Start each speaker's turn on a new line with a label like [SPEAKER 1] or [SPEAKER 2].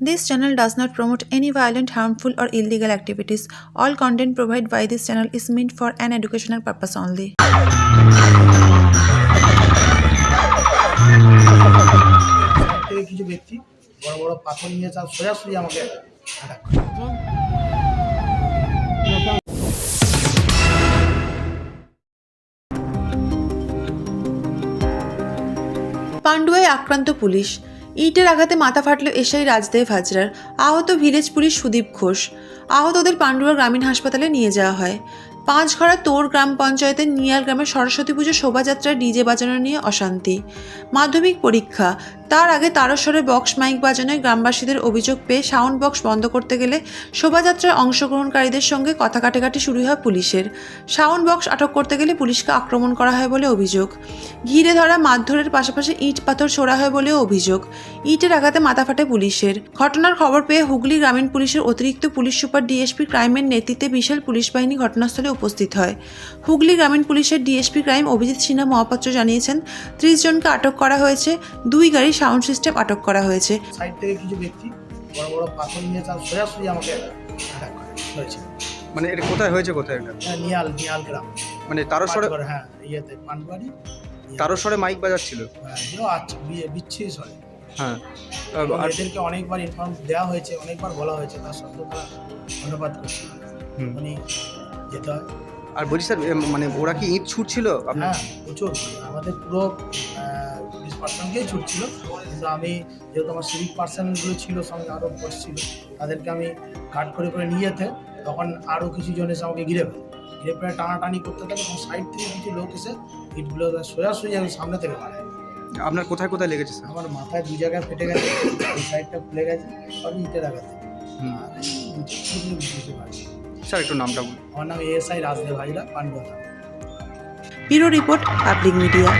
[SPEAKER 1] This channel does not promote any violent, harmful, or illegal activities. All content provided by this channel is meant for an educational purpose only.
[SPEAKER 2] থেকে কিছু ব্যক্তি বড় বড় পাথর নিয়ে তার সোজাসুজি আমাকে অ্যাটাক করে
[SPEAKER 1] আক্রান্ত পুলিশ ইটের আঘাতে মাথা ফাটল এসআই রাজদেব হাজরার। আহত ভিলেজ পুলিশ সুদীপ ঘোষ। আহতদের পাণ্ডুয়া গ্রামীণ হাসপাতালে নিয়ে যাওয়া হয়। পাঁচঘড়া তোর গ্রাম পঞ্চায়েতের নিয়াল গ্রামের সরস্বতী পুজো শোভাযাত্রায় ডিজে বাজানো নিয়ে অশান্তি। মাধ্যমিক পরীক্ষা। তার আগে তারস্বরে বক্স মাইক বাজানোয় গ্রামবাসীদের অভিযোগ পেয়ে সাউন্ড বক্স বন্ধ করতে গেলে শোভাযাত্রায় অংশগ্রহণকারীদের সঙ্গে কথা কাটাকাটি শুরু হয় পুলিশের। সাউন্ড বক্স আটক করতে গেলে পুলিশকে আক্রমণ করা হয় বলে অভিযোগ। ঘিরে ধরা মারধরের পাশাপাশি ইট পাথর ছোড়া হয় বলেও অভিযোগ। ইটের আঘাতে মাথা ফাটে পুলিশের। ঘটনার খবর পেয়ে হুগলি গ্রামীণ পুলিশের অতিরিক্ত পুলিশ সুপার ডিএসপি ক্রাইমের নেতৃত্বে বিশাল পুলিশ বাহিনী ঘটনাস্থলে উপস্থিত হয়। হুগলি গ্রামীণ পুলিশের ডিএসপি ক্রাইম অভিজিৎ সিনহা মহাপাত্র জানিয়েছেন ত্রিশ জনকে আটক করা হয়েছে দুই গাড়ি সাউন্ড সিস্টেম আটক করা হয়েছে।
[SPEAKER 2] সাইড থেকে কিছু ব্যক্তি বড় বড় পাথর নিয়ে তার সোজাসুজি আমাকে অ্যাটাক হয়েছে।
[SPEAKER 3] মানে এটা কোথায় হয়েছে কোথায় এটা?
[SPEAKER 2] হ্যাঁ, নিয়াল নিয়াল গ্রাম।
[SPEAKER 3] মানে তারস্বরে
[SPEAKER 2] হ্যাঁ ইয়েতে পানবাড়ি
[SPEAKER 3] তারস্বরে মাইক বাজাচ্ছিল?
[SPEAKER 2] বিয়ে বিচ্ছিরি সরে।
[SPEAKER 3] হ্যাঁ।
[SPEAKER 2] এদেরকে অনেকবার ইনফর্ম দেওয়া হয়েছে অনেকবার বলা হয়েছে তার সত্ত্বেও তারা ধন্যবাদ করছে না। যেতে হয়।
[SPEAKER 3] আর বলছি স্যার মানে ওরা কি ইট ছুটছিল
[SPEAKER 2] হ্যাঁ প্রচুর। আমাদের পুরো পুলিশ পার্সনকেই ছুটছিল। কিন্তু আমি যেহেতু আমার সিভিক পার্সনগুলো ছিল সঙ্গে আরও ফোর্স ছিল তাদেরকে আমি কাট করে করে নিয়ে যেতে। তখন আরও কিছু জন এসে আমাকে ঘিরে ফেলে। ঘিরে ফেলে টানাটানি করতে থাকে এবং সাইড থেকে কিছু লোক এসে ইটগুলো সোজাসুজি আমি সামনে থেকে মারে
[SPEAKER 3] আপনার কোথায় কোথায় লেগেছে
[SPEAKER 2] আমার মাথায় দু জায়গায় ফেটে গেছে এই সাইডটা খুলে গেছে সবই ইটের আঘাতে। আর বুঝতে পারছি
[SPEAKER 3] স্যার একটু নামটা বলুন।
[SPEAKER 2] আমার নাম ASI Rajdev Hazra Pandua
[SPEAKER 1] bureau report public media.